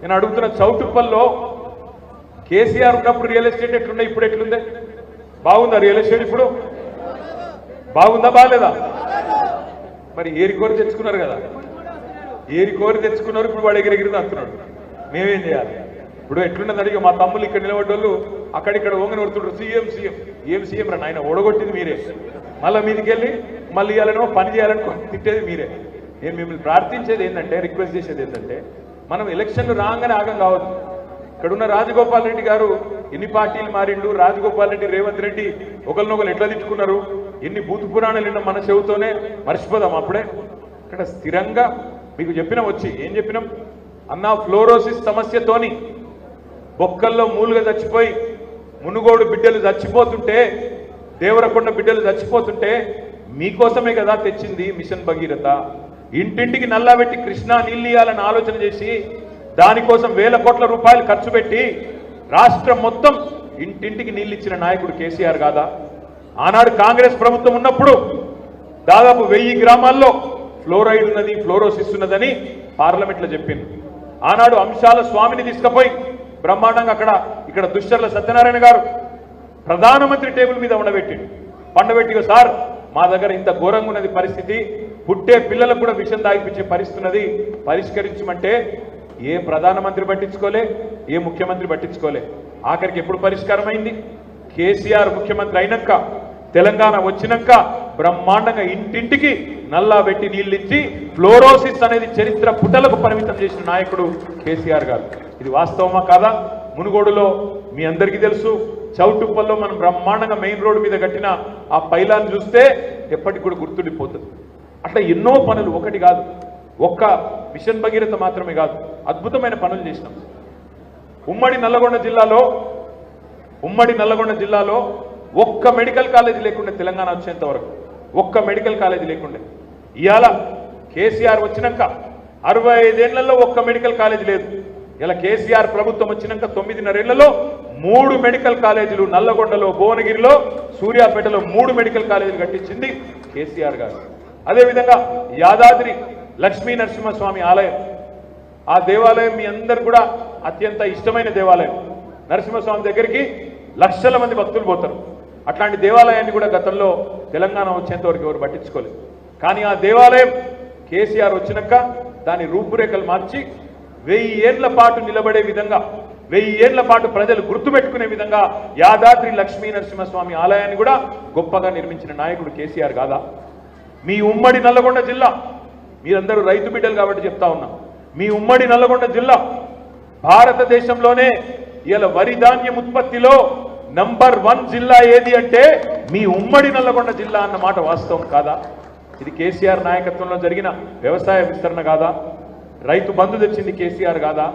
నేను అడుగుతున్న చౌటుప్పల్లో కేసీఆర్ ఉన్నప్పుడు రియల్ ఎస్టేట్ ఎట్లుండే ఇప్పుడు ఎట్లుంది? బాగుందా రియల్ ఎస్టేట్ ఇప్పుడు? బాగుందా బాగాలేదా? మరి ఏరి కోరి తెచ్చుకున్నారు కదా. ఏరి కోరి తెచ్చుకున్నారు ఇప్పుడు వాడు ఎగిరెగిరి అంటున్నాడు మేమేం చేయాలి? ఇప్పుడు ఎట్లున్నది అడిగి మా తమ్ముళ్ళు ఇక్కడ నిలబడ్డోళ్ళు అక్కడిక్కడ ఓంగని కొడుతుంటారు సీఎం సీఎం. ఏం సీఎం రా నాయన? ఓడగొట్టింది మీరే. మళ్ళీ మీదకి వెళ్ళి మళ్ళీ ఇవ్వాలనో పని చేయాలనుకో తిట్టేది మీరే. నేను మిమ్మల్ని ప్రార్థించేది ఏంటంటే రిక్వెస్ట్ చేసేది ఏంటంటే మనం ఎలక్షన్లు రాగానే ఆగం కావద్దు ఇక్కడున్న రాజగోపాల్ రెడ్డి గారు ఎన్ని పార్టీలు మారిండు రాజగోపాల్ రెడ్డి రేవంత్ రెడ్డి ఒకరినొకరు ఎట్లా తిట్టుకున్నారు? ఎన్ని బూతు పురాణాలు విన్న మన చెవుతోనే? మర్చిపోదాం అప్పుడే. ఇక్కడ స్థిరంగా మీకు చెప్పినాం వచ్చి. ఏం చెప్పినాం? అన్నా ఫ్లోరోసిస్ సమస్యతోని బొక్కల్లో మూలుగా చచ్చిపోయి మునుగోడు బిడ్డలు చచ్చిపోతుంటే దేవరకొండ బిడ్డలు చచ్చిపోతుంటే మీకోసమే కదా తెచ్చింది మిషన్ భగీరథ. ఇంటింటికి నల్లబెట్టి కృష్ణా నీళ్ళు ఆలోచన చేసి దానికోసం వేల కోట్ల రూపాయలు ఖర్చు పెట్టి రాష్ట్రం మొత్తం ఇంటింటికి నీళ్ళు ఇచ్చిన నాయకుడు కేసీఆర్ కాదా? ఆనాడు కాంగ్రెస్ ప్రభుత్వం ఉన్నప్పుడు దాదాపు వెయ్యి గ్రామాల్లో ఫ్లోరైడ్ ఉన్నది ఫ్లోరోసిస్ ఉన్నదని పార్లమెంట్లో చెప్పింది. ఆనాడు అంశాల స్వామిని తీసుకుపోయి బ్రహ్మాండంగా అక్కడ ఇక్కడ దుశ్చర్ల సత్యనారాయణ గారు ప్రధానమంత్రి టేబుల్ మీద ఉండబెట్టి పండబెట్టి సార్ మా దగ్గర ఇంత ఘోరంగా ఉన్నది పరిస్థితి పుట్టే పిల్లలకు కూడా విషం దాగిపించే పరిస్థితి ఉన్నది పరిష్కరించమంటే ఏ ప్రధానమంత్రి పట్టించుకోలే ఏ ముఖ్యమంత్రి పట్టించుకోలే. ఆఖరికి ఎప్పుడు పరిష్కారం అయింది కేసీఆర్ ముఖ్యమంత్రి అయినాక తెలంగాణ వచ్చినాక బ్రహ్మాండంగా ఇంటింటికి నల్లా పెట్టి నీళ్ళిచ్చి ఫ్లోరోసిస్ అనేది చరిత్ర పుటలకు పరిమితం చేసిన నాయకుడు కేసీఆర్ గారు. ఇది వాస్తవమా కాదా? మునుగోడులో మీ అందరికీ తెలుసు చౌటుప్పల్లో మనం బ్రహ్మాండంగా మెయిన్ రోడ్డు మీద కట్టిన ఆ పైలాన్ని చూస్తే ఎప్పటికి కూడా గుర్తుండిపోతుంది. అట్లా ఎన్నో పనులు ఒకటి కాదు. ఒక్క మిషన్ భగీరథ మాత్రమే కాదు. అద్భుతమైన పనులు చేసినాం. ఉమ్మడి నల్లగొండ జిల్లాలో ఉమ్మడి నల్లగొండ జిల్లాలో ఒక్క మెడికల్ కాలేజీ లేకుండే తెలంగాణ వచ్చేంత వరకు. ఒక్క మెడికల్ కాలేజీ లేకుండే. ఇవాళ కేసీఆర్ వచ్చినాక అరవై ఐదేళ్ళలో ఒక్క మెడికల్ కాలేజీ లేదు. ఇలా కేసీఆర్ ప్రభుత్వం వచ్చినాక తొమ్మిదిన్నరేళ్ళలో మూడు మెడికల్ కాలేజీలు నల్లగొండలో భువనగిరిలో సూర్యాపేటలో మూడు మెడికల్ కాలేజీలు కట్టించింది కేసీఆర్ గారు. అదేవిధంగా యాదాద్రి లక్ష్మీ నరసింహస్వామి ఆలయం. ఆ దేవాలయం మీ అందరు కూడా అత్యంత ఇష్టమైన దేవాలయం. నరసింహస్వామి దగ్గరికి లక్షల మంది భక్తులు పోతారు. అట్లాంటి దేవాలయాన్ని కూడా గతంలో తెలంగాణ వచ్చేంత వరకు ఎవరు పట్టించుకోలేదు. కానీ ఆ దేవాలయం కేసీఆర్ వచ్చినాక దాని రూపురేఖలు మార్చి వెయ్యి ఏళ్ళ పాటు నిలబడే విధంగా వెయ్యి ఏళ్ళ పాటు ప్రజలు గుర్తుపెట్టుకునే విధంగా యాదాద్రి లక్ష్మీ నరసింహస్వామి ఆలయాన్ని కూడా గొప్పగా నిర్మించిన నాయకుడు కేసీఆర్ కాదా? మీ ఉమ్మడి నల్లగొండ జిల్లా. మీరందరూ రైతు బిడ్డలు కాబట్టి చెప్తా ఉన్నా. మీ ఉమ్మడి నల్లగొండ జిల్లా భారతదేశంలోనే ఇలా వరి ధాన్యం ఉత్పత్తిలో నంబర్ వన్ జిల్లా ఏది అంటే మీ ఉమ్మడి నల్లగొండ జిల్లా అన్న మాట వాస్తవం కాదా? ఇది కేసీఆర్ నాయకత్వంలో జరిగిన వ్యవసాయ విస్తరణ కాదా? రైతు బంధు తెచ్చింది కేసీఆర్ కాదా?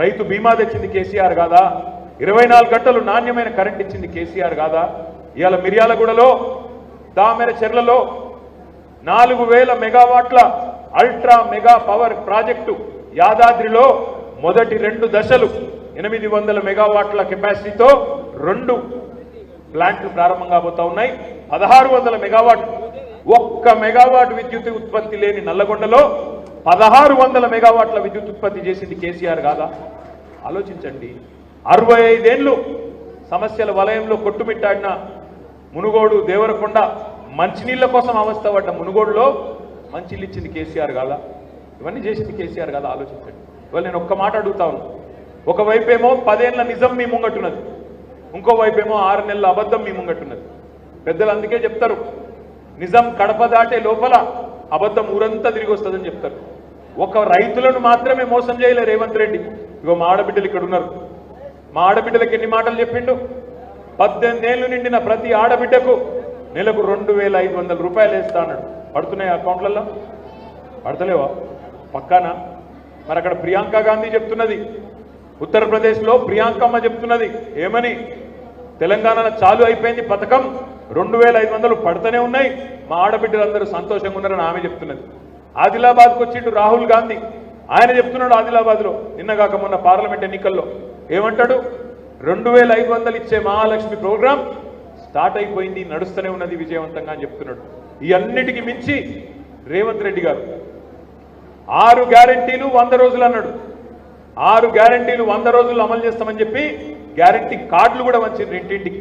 రైతు బీమా తెచ్చింది కేసీఆర్ కాదా? ఇరవై నాలుగు గంటలు నాణ్యమైన కరెంట్ ఇచ్చింది కేసీఆర్ కాదా? ఇవాళ మిర్యాలగూడలో దామెర చెర్లలో నాలుగు వేల మెగావాట్ల అల్ట్రా మెగా పవర్ ప్రాజెక్టు యాదాద్రిలో మొదటి రెండు దశలు ఎనిమిది వందల మెగావాట్ల కెపాసిటీతో రెండు ప్లాంట్లు ప్రారంభం కాబోతా ఉన్నాయి. పదహారు వందల మెగావాట్ ఒక్క మెగావాట్ విద్యుత్ ఉత్పత్తి లేని నల్లగొండలో పదహారు వందల మెగావాట్ల విద్యుత్ ఉత్పత్తి చేసింది కేసీఆర్ కాదా? ఆలోచించండి. అరవై ఐదేళ్ళు సమస్యల వలయంలో కొట్టుమిట్టాడిన మునుగోడు దేవరకొండ మంచినీళ్ళ కోసం అవస్థ పడ్డ మునుగోడులో మంచినీళ్ళు ఇచ్చింది కేసీఆర్ కాదా ఇవన్నీ చేసింది కేసీఆర్ కాదా ఆలోచించండి. ఇవాళ నేను ఒక్క మాట అడుగుతా ఉన్నా. ఒకవైపేమో పదేళ్ళ నిజం మీ ముంగట్టున్నది ఇంకోవైపేమో ఆరు నెలల అబద్ధం మీ ముంగట్టున్నది పెద్దలు అందుకే చెప్తారు. నిజం కడప దాటే లోపల అబద్ధం ఊరంతా తిరిగి వస్తుందని చెప్తారు. ఒక రైతులను మాత్రమే మోసం చేయలేరు రేవంత్ రెడ్డి. ఇగో మా ఆడబిడ్డలు ఇక్కడ ఉన్నారు. మా ఆడబిడ్డలకు ఎన్ని మాటలు చెప్పిండు? పద్దెనిమిదేళ్ళు నిండిన ప్రతి ఆడబిడ్డకు నెలకు రెండు వేల ఐదు వందల రూపాయలు వేస్తా అన్నాడు. పడుతున్నాయి అకౌంట్లలో? పడతలేవా? పక్కానా? మరి అక్కడ ప్రియాంక గాంధీ చెప్తున్నది. ఉత్తరప్రదేశ్లో ప్రియాంకమ్మ చెప్తున్నది. ఏమని? తెలంగాణలో చాలు అయిపోయింది పథకం. రెండు వేల ఐదు వందలు పడుతూనే ఉన్నాయి. మా ఆడబిడ్డలందరూ సంతోషంగా ఉన్నారని ఆమె చెప్తున్నది. ఆదిలాబాద్కు వచ్చిండు రాహుల్ గాంధీ. ఆయన చెప్తున్నాడు ఆదిలాబాద్లో. నిన్నగాక మొన్న పార్లమెంట్ ఎన్నికల్లో. ఏమంటాడు? రెండు వేల ఐదు వందలు ఇచ్చే మహాలక్ష్మి ప్రోగ్రాం స్టార్ట్ అయిపోయింది నడుస్తూనే ఉన్నది విజయవంతంగా అని చెప్తున్నాడు. ఈ అన్నిటికి మించి రేవంత్ రెడ్డి గారు ఆరు గ్యారెంటీలు వంద రోజులు అన్నాడు. ఆరు గ్యారంటీలు వంద రోజులు అమలు చేస్తామని చెప్పి గ్యారంటీ కార్డులు కూడా వచ్చింది ఇంటింటికి.